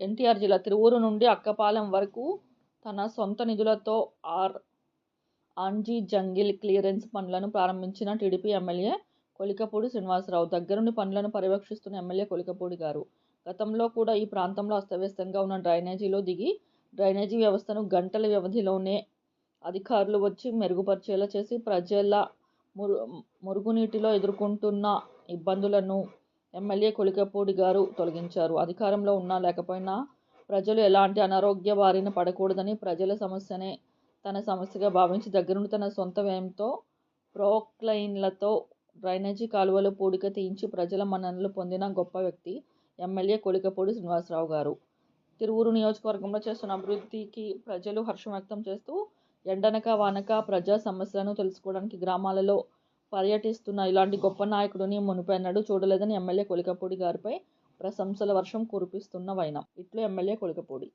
ఎన్టీఆర్ జిల్లా తిరువూరు నుండి అక్కపాలెం వరకు తన సొంత నిధులతో ఆర్ ఆంజీ జంగిల్ క్లియరెన్స్ పనులను ప్రారంభించిన టీడీపీ ఎమ్మెల్యే కొలికపూడి శ్రీనివాసరావు. దగ్గరుండి పనులను పర్యవేక్షిస్తున్న ఎమ్మెల్యే కొలికపూడి గారు. గతంలో కూడా ఈ ప్రాంతంలో అస్తవ్యస్తంగా ఉన్న డ్రైనేజీలో దిగి డ్రైనేజీ వ్యవస్థను గంటల వ్యవధిలోనే అధికారులు వచ్చి మెరుగుపరిచేలా చేసి ప్రజల మురు మురుగునీటిలో ఎదుర్కొంటున్న ఇబ్బందులను ఎమ్మెల్యే కొలికపూడి గారు తొలగించారు. అధికారంలో ఉన్నా లేకపోయినా ప్రజలు ఎలాంటి అనారోగ్య బారిన పడకూడదని ప్రజల సమస్యనే తన సమస్యగా భావించి దగ్గరుండి తన సొంత వ్యయంతో ప్రోక్లైన్లతో డ్రైనేజీ కాలువలు పూడిక తీయించి ప్రజల మన్ననలు పొందిన గొప్ప వ్యక్తి ఎమ్మెల్యే కొలికపూడి శ్రీనివాసరావు గారు. తిరువూరు నియోజకవర్గంలో చేస్తున్న అభివృద్ధికి ప్రజలు హర్షం వ్యక్తం చేస్తూ ఎండనక వానక ప్రజా సమస్యలను తెలుసుకోవడానికి గ్రామాలలో పర్యటిస్తున్న. ఇలాంటి గొప్ప నాయకుడిని మునుపెన్నడూ చూడలేదని ఎమ్మెల్యే కొలికపూడి గారిపై ప్రశంసల వర్షం కురిపిస్తున్న వైనం. ఇట్లు ఎమ్మెల్యే కొలికపూడి.